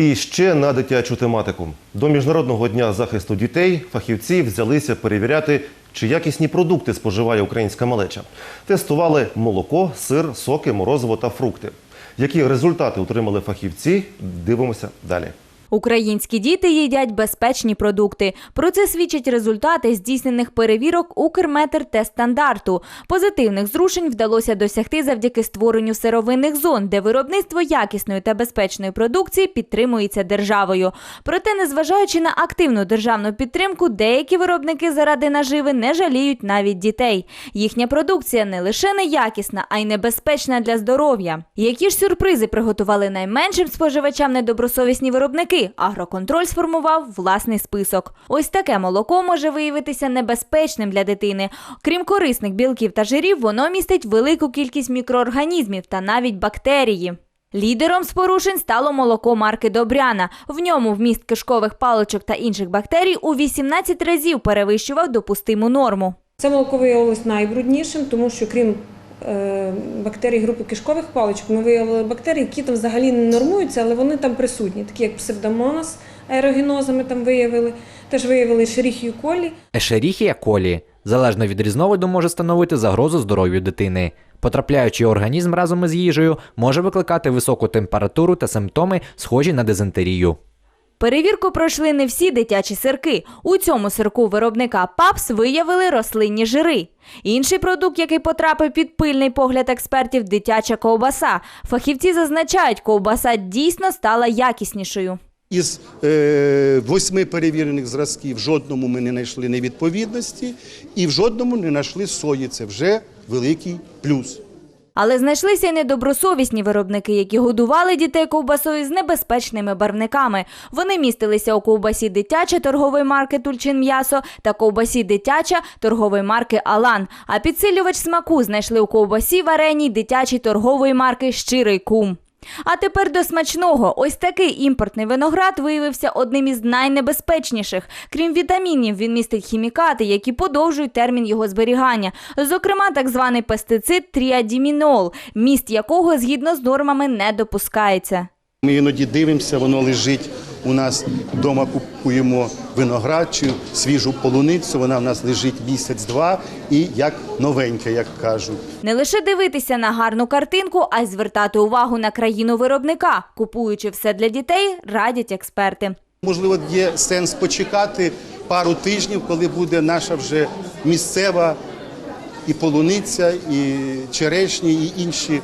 І ще на дитячу тематику. До Міжнародного дня захисту дітей фахівці взялися перевіряти, чи якісні продукти споживає українська малеча. Тестували молоко, сир, соки, морозиво та фрукти. Які результати отримали фахівці? Дивимося далі. Українські діти їдять безпечні продукти. Про це свідчать результати здійснених перевірок Укрметр-Тест-стандарту. Позитивних зрушень вдалося досягти завдяки створенню сировинних зон, де виробництво якісної та безпечної продукції підтримується державою. Проте, незважаючи на активну державну підтримку, деякі виробники заради наживи не жаліють навіть дітей. Їхня продукція не лише неякісна, а й небезпечна для здоров'я. Які ж сюрпризи приготували найменшим споживачам недобросовісні виробники? Агроконтроль сформував власний список. Ось таке молоко може виявитися небезпечним для дитини. Крім корисних білків та жирів, воно містить велику кількість мікроорганізмів та навіть бактерії. Лідером з порушень стало молоко марки Добряна. В ньому вміст кишкових паличок та інших бактерій у 18 разів перевищував допустиму норму. Це молоко виявилось найбруднішим, тому що крім бактерій групи кишкових паличок, ми виявили бактерії, які там взагалі не нормуються, але вони там присутні, такі як псевдомонас аерогенозами там виявили, теж виявили шеріхію колі. Ешеріхія колі залежно від різновиду може становити загрозу здоров'ю дитини. Потрапляючи організм разом із їжею, може викликати високу температуру та симптоми, схожі на дизентерію. Перевірку пройшли не всі дитячі сирки. У цьому сирку виробника ПАПС виявили рослинні жири. Інший продукт, який потрапив під пильний погляд експертів, дитяча ковбаса. Фахівці зазначають, ковбаса дійсно стала якіснішою. Із е, восьми перевірених зразків в жодному ми не знайшли невідповідності і в жодному не знайшли сої. Це вже великий плюс. Але знайшлися й недобросовісні виробники, які годували дітей ковбасою з небезпечними барвниками. Вони містилися у ковбасі дитяча торгової марки Тульчин м'ясо та ковбасі дитяча торгової марки Алан. А підсилювач смаку знайшли у ковбасі вареній дитячій торгової марки Щирий кум. А тепер до смачного. Ось такий імпортний виноград виявився одним із найнебезпечніших. Крім вітамінів, він містить хімікати, які подовжують термін його зберігання. Зокрема, так званий пестицид тріадімінол, міст якого згідно з нормами не допускається. Ми іноді дивимося, воно лежить у нас вдома. Купуємо виноград чи свіжу полуницю. Вона в нас лежить місяць-два і як новенька, як кажуть. Не лише дивитися на гарну картинку, а й звертати увагу на країну виробника. Купуючи все для дітей, радять експерти. Можливо, є сенс почекати пару тижнів, коли буде наша вже місцева і полуниця, і черешні, і інші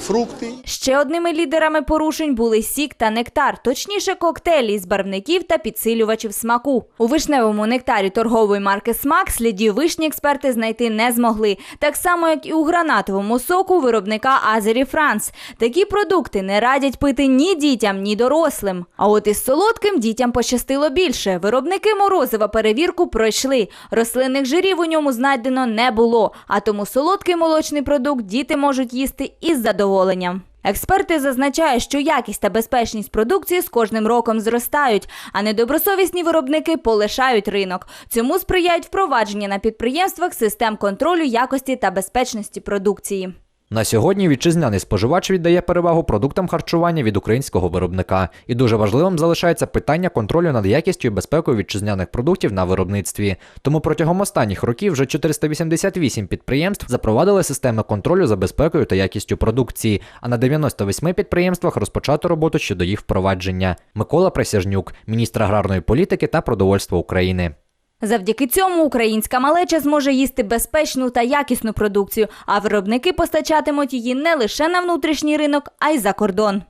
фрукти. Ще одними лідерами порушень були сік та нектар, точніше коктейлі з барвників та підсилювачів смаку. У вишневому нектарі торгової марки Смак слідів вишні експерти знайти не змогли, так само як і у гранатовому соку виробника Азері Франс. Такі продукти не радять пити ні дітям, ні дорослим. А от із солодким дітям пощастило більше. Виробники морозива перевірку пройшли. Рослинних жирів у ньому знайдено не було, а тому солодкий молочний продукт діти можуть їсти із задоволенням. Експерти зазначають, що якість та безпечність продукції з кожним роком зростають, а недобросовісні виробники полишають ринок. Цьому сприяють впровадження на підприємствах систем контролю якості та безпечності продукції. На сьогодні вітчизняний споживач віддає перевагу продуктам харчування від українського виробника, і дуже важливим залишається питання контролю над якістю і безпекою вітчизняних продуктів на виробництві. Тому протягом останніх років вже 488 підприємств запровадили системи контролю за безпекою та якістю продукції. А на 98 підприємствах розпочато роботу щодо їх впровадження. Микола Присяжнюк, міністр аграрної політики та продовольства України. Завдяки цьому українська малеча зможе їсти безпечну та якісну продукцію, а виробники постачатимуть її не лише на внутрішній ринок, а й за кордон.